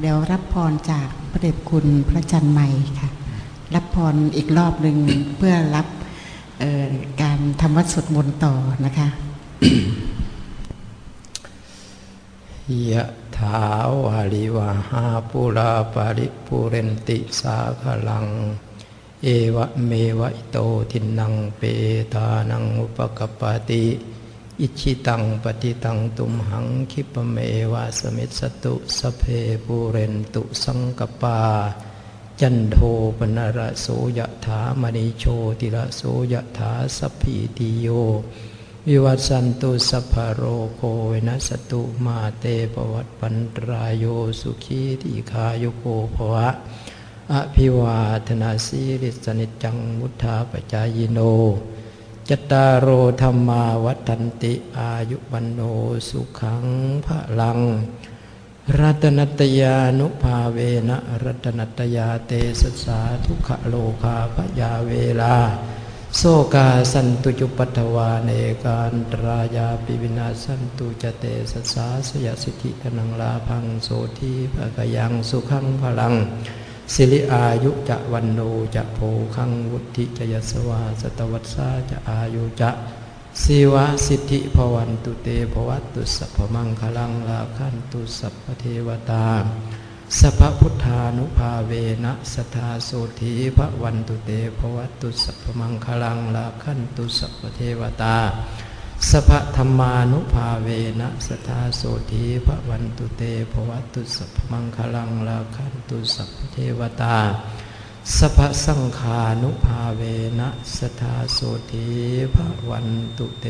เดี๋ยวรับพรจากพระเดชคุณพระจันทร์ใหม่ค่ะ รับพรอีกรอบหนึ่งเพื่อรับการทำวัดสวดมนต์ต่อนะคะยะถาวาริวาหาปุราปาริปุเรนติสาคลัง เอวะเมวะอิโตทินังเปตานังอุปกปติ อิชิตังปฏิตังตุมหังคิปเมวะสมิสสตุสเพปุเรนตุสังกปา จันโทปนระโสยถามณิโชติระโสยถาสัพพิติโย วิวัตสันตุสัพพโรโควินัสตุมาเตปวัตปันตรายโยสุขีทีคายุโกภวะ อภิวาทนาสีริสนิจังมุทาปจายโน จตารโอธรรมาวัฏันติอายุวันโนสุขังพระลัง รัตนัตยานุภาเวนะรัตนัตยาเตสสาทุขโลคาพยาเวลาโสกาสันตุจุปัฏฐวาเนการตรายาปิวินาสันตุจเตสสาสยสิทธิกนังลาพังโสทีภะกยังสุขังพลัง สิริอายุจะวันโนจะโพคังวุติจะยสวาสตวัสสาจะอายุจะสีวะสิทธิภวันตุเตภวัตตุสัพพมังคลังลาคันตุสัพพเทวตาสัพพุทธานุภาเวนะสทาโสธีพระวันตุเตภวัตตุสัพพมังคลังลาคันตุสัพพเทวตา สภธรรมานุภาเวนะสทาโสธีพระวันตุเตภวัตุสัพมังคลังลาคันตุสัพเทวตาสภสังขานุภาเวนะสทาโสธีพระวันตุเต